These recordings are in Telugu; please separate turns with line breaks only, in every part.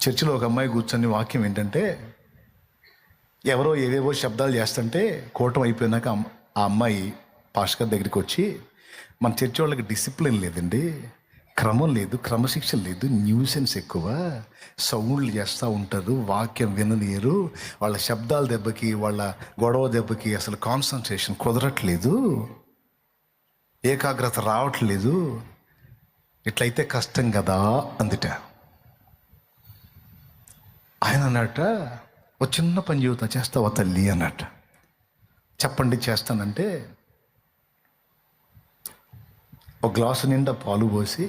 చర్చిలో ఒక అమ్మాయి కూర్చొని వాక్యం ఏంటంటే ఎవరో ఏవేవో శబ్దాలు చేస్తుంటే కూటం అయిపోయినాక ఆ అమ్మాయి పాస్కర్ దగ్గరికి వచ్చి మన చర్చి వాళ్ళకి డిసిప్లిన్ లేదండి క్రమం లేదు క్రమశిక్షణ లేదు న్యూసెన్స్ ఎక్కువ సౌండ్లు చేస్తూ ఉంటారు వాక్యం విననీయరు వాళ్ళ శబ్దాల దెబ్బకి వాళ్ళ గొడవ దెబ్బకి అసలు కాన్సన్ట్రేషన్ కుదరట్లేదు ఏకాగ్రత రావట్లేదు ఇట్లయితే కష్టం కదా అందుట. ఆయన అన్నట ఒక చిన్న పని జీవితం చేస్తావా తల్లి? అన్నట. చెప్పండి చేస్తానంటే ఒక గ్లాసు నిండా పాలు పోసి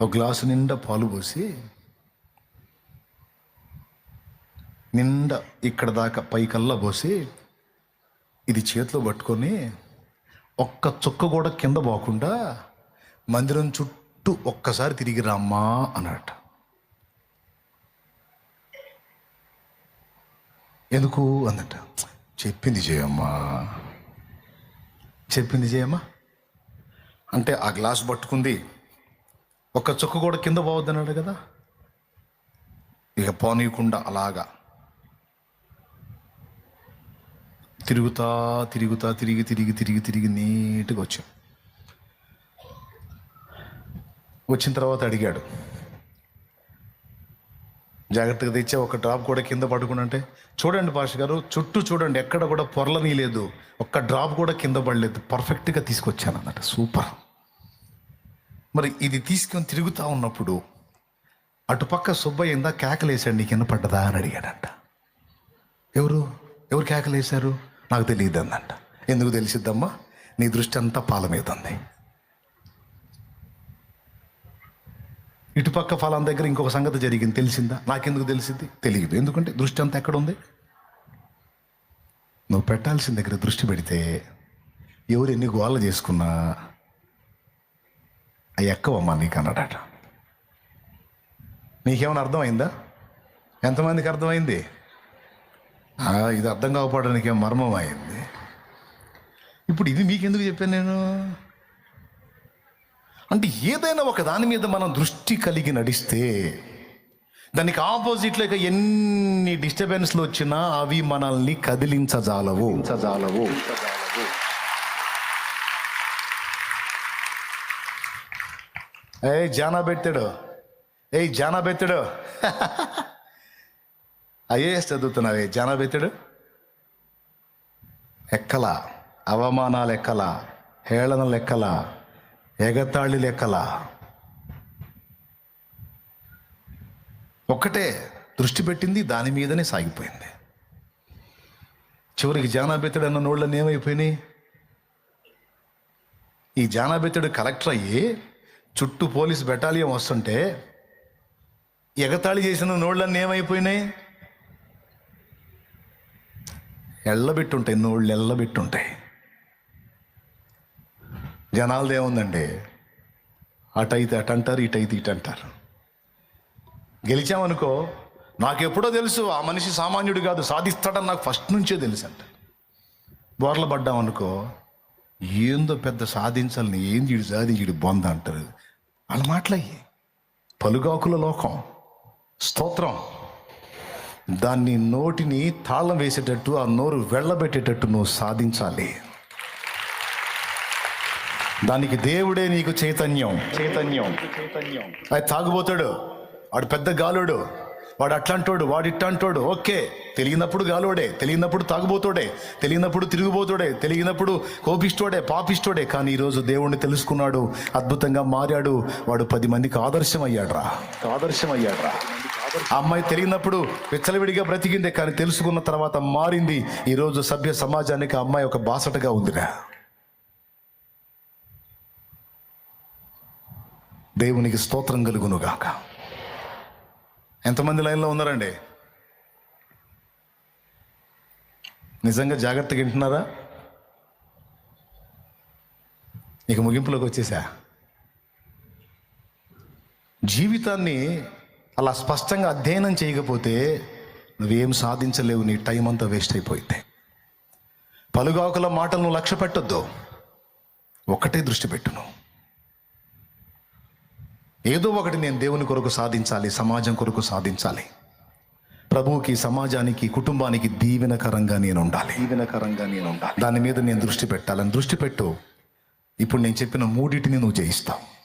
ఒక గ్లాసు నిండా పాలు పోసి నిండా ఇక్కడ దాకా పైకల్లా పోసి ఇది చేతిలో పట్టుకొని ఒక్క చుక్క కూడా కింద పోకుండా మందిరం చుట్టూ ఒక్కసారి తిరిగి రామ్మా అన్నట్టు ఎందుకు అందట చెప్పింది చేయమ్మా చెప్పింది చేయమ్మా అంటే ఆ గ్లాస్ పట్టుకుంది. ఒక్క చుక్క కూడా కింద పోవద్దన్నాడు కదా. ఇక పోనీయకుండా అలాగా. తిరుగుతా తిరుగుతా తిరిగి తిరిగి తిరిగి తిరిగి నీట్గా వచ్చాం. వచ్చిన తర్వాత అడిగాడు. జాగ్రత్తగా తెచ్చే ఒక డ్రాప్ కూడా కింద పడుకునంటే చూడండి భాష గారు చుట్టూ చూడండి ఎక్కడ కూడా పొరలని లేదు ఒక్క డ్రాప్ కూడా కింద పడలేదు. పర్ఫెక్ట్గా తీసుకొచ్చాను అన్నమాట. సూపర్ మరి ఇది తీసుకొని తిరుగుతూ ఉన్నప్పుడు అటుపక్క సుబ్బయ్య ఇందా కేకలేసాడు నీ కింద పడ్డదా? అని అడిగాడంట. ఎవరు? ఎవరు కేకలేశారు నాకు తెలియదు అందంట ఎందుకు తెలిసిద్దమ్మా? నీ దృష్టి అంతా పాల మీద ఉంది. ఇటుపక్క ఫలాన్ దగ్గర ఇంకొక సంగతి జరిగింది. తెలిసిందా? నాకెందుకు తెలిసింది? తెలియదు. ఎందుకంటే దృష్టి అంతా ఎక్కడ ఉంది? నువ్వు పెట్టాల్సిన దగ్గర దృష్టి పెడితే ఎవరు ఎన్ని గోళ్ళ చేసుకున్నా అవి ఎక్కవమ్మా నీకు అన్నాడట. నీకేమైనా అర్థమైందా? ఎంతమందికి అర్థమైంది? ఇది అర్థం కాకపోవడానికి మర్మం అయింది. ఇప్పుడు ఇది మీకెందుకు చెప్పాను నేను? అంటే ఏదైనా ఒక దాని మీద మనం దృష్టి కలిగి నడిస్తే దానికి ఆపోజిట్లోకి ఎన్ని డిస్టర్బెన్స్లు వచ్చినా అవి మనల్ని కదిలించజాలవు. జాలవు ఏ జానా పెట్టాడు ఏ జానా బెత్తడు. ఐఏఎస్ చదువుతున్నావే జానా బెత్తడు. ఎక్కల? అవమానాలు ఎక్కల? హేళనలు ఎక్కల? ఎగతాళి లెక్కల. ఒక్కటే దృష్టి పెట్టింది దాని మీదనే సాగిపోయింది. చివరికి జానాబెత్తుడు అన్న నోళ్ళని ఏమైపోయినాయి? ఈ జానాబెత్తుడు కలెక్టర్ అయ్యి చుట్టూ పోలీస్ బెటాలియం వస్తుంటే ఎగతాళి చేసిన నోళ్ళన్నీ ఏమైపోయినాయి? ఎళ్ళబెట్టుంటాయి నోళ్ళు ఎళ్ళబెట్టుంటాయి. జనాలది ఏముందండి? అటైతే అటు అంటారు ఇటైతే ఇటు అంటారు గెలిచామనుకో నాకెప్పుడో తెలుసు ఆ మనిషి సామాన్యుడు కాదు సాధిస్తాడని నాకు ఫస్ట్ నుంచే తెలుసు అంట బోర్ల పడ్డామనుకో ఏందో పెద్ద సాధించాలని ఏం వీడు సాధించుడు బొంద అంటారు. వాళ్ళ మాటలయ్యి. పలుగాకుల లోకం. స్తోత్రం. దాన్ని నోటిని తాళం వేసేటట్టు ఆ నోరు వెళ్ళబెట్టేటట్టు నువ్వు సాధించాలి. దానికి దేవుడే నీకు చైతన్యం. చైతన్యం. చైతన్యం అది తాగుబోతాడు. వాడు పెద్ద గాలుడు. వాడు అట్లాంటోడు వాడు ఇట్లాంటోడు. ఓకే. తెలియనప్పుడు గాలోడే తెలియనప్పుడు తాగుబోతోడే తెలియనప్పుడు తిరుగుబోతోడే తెలియనప్పుడు కోపిస్తోడే పాపిస్తోడే కానీ ఈరోజు దేవుణ్ణి తెలుసుకున్నాడు అద్భుతంగా మారాడు. వాడు పది మందికి ఆదర్శం అయ్యాడ్రా ఆదర్శం అయ్యాడ్రా ఆ అమ్మాయి తెలియనప్పుడు విచ్చలవిడిగా బ్రతికిందే కానీ తెలుసుకున్న తర్వాత మారింది. ఈరోజు సభ్య సమాజానికి ఆ అమ్మాయి ఒక బాసటగా ఉందిరా. దేవునికి స్తోత్రం కలుగునుగాక. ఎంతమంది లైన్లో ఉన్నారండి? నిజంగా జాగ్రత్తగా వింటున్నారా? ఇక ముగింపులోకి వచ్చేసా? జీవితాన్ని అలా స్పష్టంగా అధ్యయనం చేయకపోతే నువ్వేం సాధించలేవు నీ టైం అంతా వేస్ట్ అయిపోయింది పలుగాకుల మాటలను లక్ష్య పెట్టొద్దు ఒకటే దృష్టి పెట్టును. ఏదో ఒకటి నేను దేవుని కొరకు సాధించాలి సమాజం కొరకు సాధించాలి. ప్రభువుకి సమాజానికి కుటుంబానికి దీవెనకరంగా నేను ఉండాలి. దీవెనకరంగా నేను ఉండాలి. దాని మీద నేను దృష్టి పెట్టాలని దృష్టి పెట్టు. ఇప్పుడు నేను చెప్పిన మూడింటిని నువ్వు జయిస్తావు.